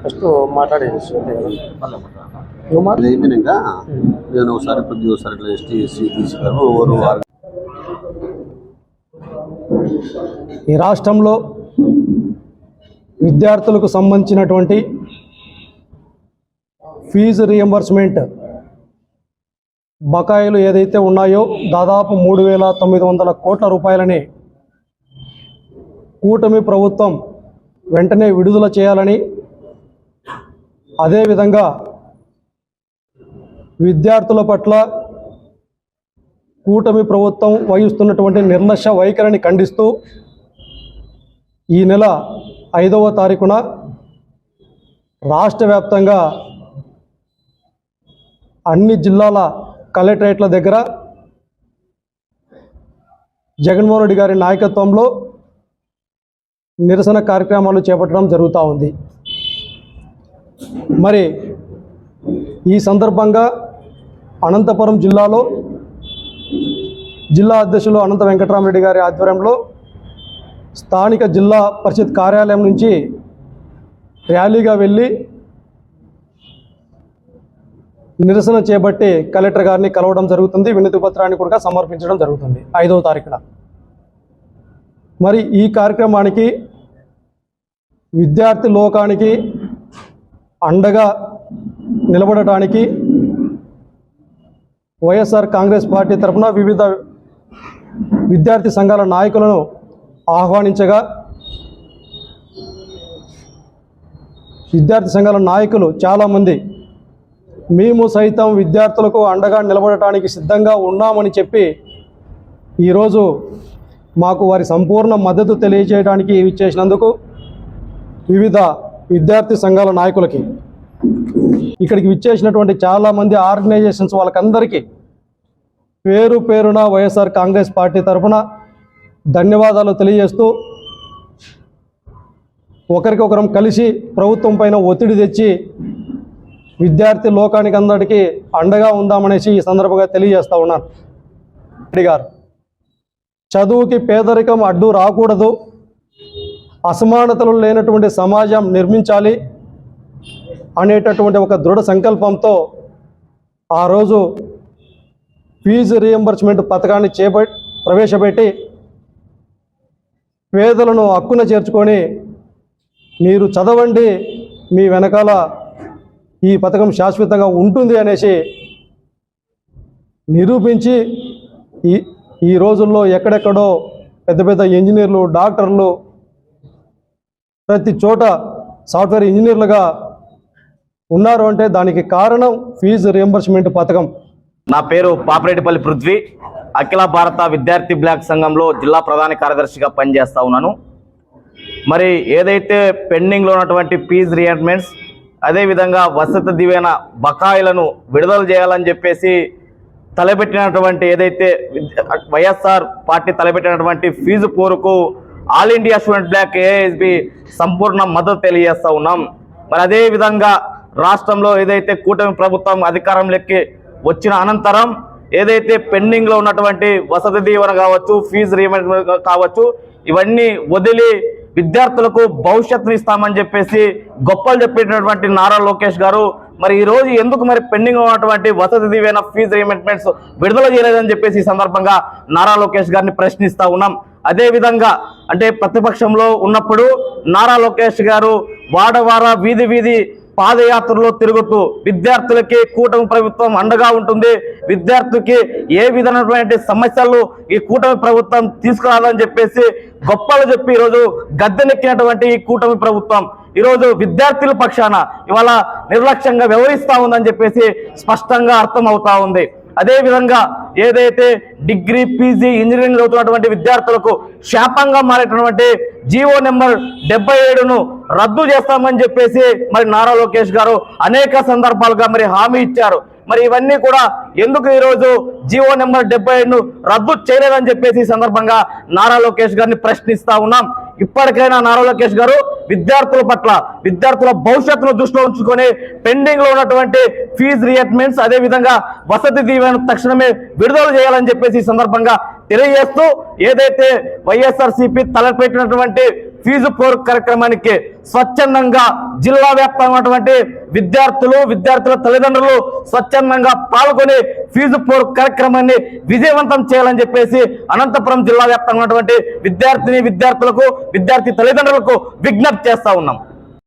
First మాట్లాడేది అది అయిపోయినాక నేను ఒకసారి కొద్దిగా ఒకసారి ఇట్లా ఎస్టీ ఎస్సీ ఓవర్ వారు? ఈ రాష్ట్రంలో విద్యార్థులకు సంబంధించినటువంటి ఫీజు రియంబర్స్మెంట్ బకాయిలు ఏదైతే ఉన్నాయో దాదాపు మూడు వేల తొమ్మిది వందల కోట్ల రూపాయలని కూటమి ప్రభుత్వం వెంటనే విడుదల చేయాలని అదేవిధంగా విద్యార్థుల పట్ల కూటమి ప్రభుత్వం వహిస్తున్నటువంటి నిర్లక్ష్య వైఖరిని ఖండిస్తూ ఈ నెల ఐదవ తారీఖున రాష్ట్ర వ్యాప్తంగా అన్ని జిల్లాల కలెక్టరేట్ల దగ్గర జగన్మోహన్ రెడ్డి గారి నాయకత్వంలో నిరసన కార్యక్రమాలు చేపట్టడం జరుగుతూ ఉంది. మరి ఈ సందర్భంగా అనంతపురం జిల్లాలో జిల్లా అధ్యక్షులు అనంత వెంకటరామరెడ్డి గారి ఆధ్వర్యంలో స్థానిక జిల్లా పరిషత్ కార్యాలయం నుంచి ర్యాలీగా వెళ్ళి నిరసన చేపట్టి కలెక్టర్ గారిని కలవడం జరుగుతుంది. వినతి పత్రాన్ని కూడా సమర్పించడం జరుగుతుంది. ఐదవ తారీఖున. మరి ఈ కార్యక్రమానికి విద్యార్థి లోకానికి అండగా నిలబడటానికి వైఎస్ఆర్ కాంగ్రెస్ పార్టీ తరఫున వివిధ విద్యార్థి సంఘాల నాయకులను ఆహ్వానించగా విద్యార్థి సంఘాల నాయకులు చాలామంది మేము సైతం విద్యార్థులకు అండగా నిలబడటానికి సిద్ధంగా ఉన్నామని చెప్పి ఈరోజు మాకు వారి సంపూర్ణ మద్దతు తెలియజేయడానికి ఇచ్చేసినందుకు వివిధ విద్యార్థి సంఘాల నాయకులకి ఇక్కడికి విచ్చేసినటువంటి చాలామంది ఆర్గనైజేషన్స్ వాళ్ళకందరికీ పేరు పేరున వైఎస్ఆర్ కాంగ్రెస్ పార్టీ తరఫున ధన్యవాదాలు తెలియజేస్తూ ఒకరికొకరం కలిసి ప్రభుత్వం పైన ఒత్తిడి తెచ్చి విద్యార్థి లోకానికి అందరికీ అండగా ఉందామనేసి ఈ సందర్భంగా తెలియజేస్తూ ఉన్నాను. గారు చదువుకి పేదరికం అడ్డు రాకూడదు. అసమానతలు లేనటువంటి సమాజం నిర్మించాలి అనేటటువంటి ఒక దృఢ సంకల్పంతో ఆ రోజు ఫీజు రియంబర్స్మెంట్ పథకాన్ని చేప ప్రవేశపెట్టి పేదలను హక్కున చేర్చుకొని మీరు చదవండి మీ వెనకాల ఈ పథకం శాశ్వతంగా ఉంటుంది అనేసి నిరూపించి ఈ ఈ రోజుల్లో ఎక్కడెక్కడో పెద్ద పెద్ద ఇంజనీర్లు డాక్టర్లు ప్రతి చోట సాఫ్ట్వేర్ ఇంజనీర్లుగా ఉన్నారు అంటే దానికి కారణం ఫీజు రియంబర్స్మెంట్ పథకం. నా పేరు పాపిరెడ్డిపల్లి పృథ్వీ. అఖిల భారత విద్యార్థి బ్లాక్ సంఘంలో జిల్లా ప్రధాన కార్యదర్శిగా పనిచేస్తూ ఉన్నాను. మరి ఏదైతే పెండింగ్లో ఉన్నటువంటి ఫీజు రియంబర్స్మెంట్స్ అదేవిధంగా వసతి దివైన బకాయిలను విడుదల చేయాలని చెప్పేసి తలపెట్టినటువంటి ఏదైతే విద్య- వైఎస్ఆర్ పార్టీ తలపెట్టినటువంటి ఫీజు పోరుకు all India student block ASB సంపూర్ణ మద్దతు తెలియజేస్తా ఉన్నాం. మరి అదే విధంగా రాష్ట్రంలో ఏదైతే కూటమి ప్రభుత్వం అధికారంలోకి వచ్చిన అనంతరం ఏదైతే పెండింగ్లో ఉన్నటువంటి వసతి దీవెన కావచ్చు ఫీజు రీమెంట్ కావచ్చు ఇవన్నీ వదిలి విద్యార్థులకు భవిష్యత్తుని ఇస్తామని చెప్పేసి గొప్పలు చెప్పేటటువంటి నారా లోకేష్ గారు మరి ఈ రోజు ఎందుకు మరి పెండింగ్ ఉన్నటువంటి వసతి దీవెన ఫీజు రీమెంట్మెంట్స్ విడుదల చేయలేదని చెప్పేసి ఈ సందర్భంగా నారా లోకేష్ గారిని ప్రశ్నిస్తా ఉన్నాం. అదే విధంగా అంటే ప్రతిపక్షంలో ఉన్నప్పుడు నారా లోకేష్ గారు వాడవార వీధి వీధి పాదయాత్రలో తిరుగుతూ విద్యార్థులకి కూటమి ప్రభుత్వం అండగా ఉంటుంది. విద్యార్థికి ఏ విధమైనటువంటి సమస్యలు ఈ కూటమి ప్రభుత్వం తీసుకురాదని చెప్పేసి గొప్పలు చెప్పి ఈరోజు గద్దెనెక్కినటువంటి ఈ కూటమి ప్రభుత్వం ఈరోజు విద్యార్థుల పక్షాన ఇవాళ నిర్లక్ష్యంగా వ్యవహరిస్తా ఉందని చెప్పేసి స్పష్టంగా అర్థమవుతా ఉంది. అదేవిధంగా ఏదైతే డిగ్రీ పీజీ ఇంజనీరింగ్ చదువుతున్నటువంటి విద్యార్థులకు శాపంగా మారేటటువంటి జీవో నెంబర్ డెబ్బై ఏడును రద్దు చేస్తామని చెప్పేసి మరి నారా లోకేష్ గారు అనేక సందర్భాలుగా మరి హామీ ఇచ్చారు. మరి ఇవన్నీ కూడా ఎందుకు ఈరోజు జీవో నెంబర్ డెబ్బై ఏడును రద్దు చేయలేదని చెప్పేసి ఈ సందర్భంగా నారా లోకేష్ గారిని ప్రశ్నిస్తా ఉన్నాం. ఇప్పటికైనా నారా లోకేష్ గారు విద్యార్థుల పట్ల విద్యార్థుల భవిష్యత్తును దృష్టిలో ఉంచుకొని పెండింగ్లో ఉన్నటువంటి ఫీజు రియట్మెంట్స్ అదే విధంగా వసతి దీవెన తక్షణమే విడుదల చేయాలని చెప్పేసి ఈ సందర్భంగా తెలియజేస్తూ ఏదైతే వైఎస్ఆర్ సిపి తలపెట్టినటువంటి ఫీజు పోరు కార్యక్రమానికి స్వచ్ఛందంగా జిల్లా వ్యాప్తంగా విద్యార్థులు విద్యార్థుల తల్లిదండ్రులు స్వచ్ఛందంగా పాల్గొని ఫీజు పోరు కార్యక్రమాన్ని విజయవంతం చేయాలని చెప్పేసి అనంతపురం జిల్లా వ్యాప్తంగా ఉన్నటువంటి విద్యార్థిని విద్యార్థులకు విద్యార్థి తల్లిదండ్రులకు విజ్ఞప్తి చేస్తా ఉన్నాం.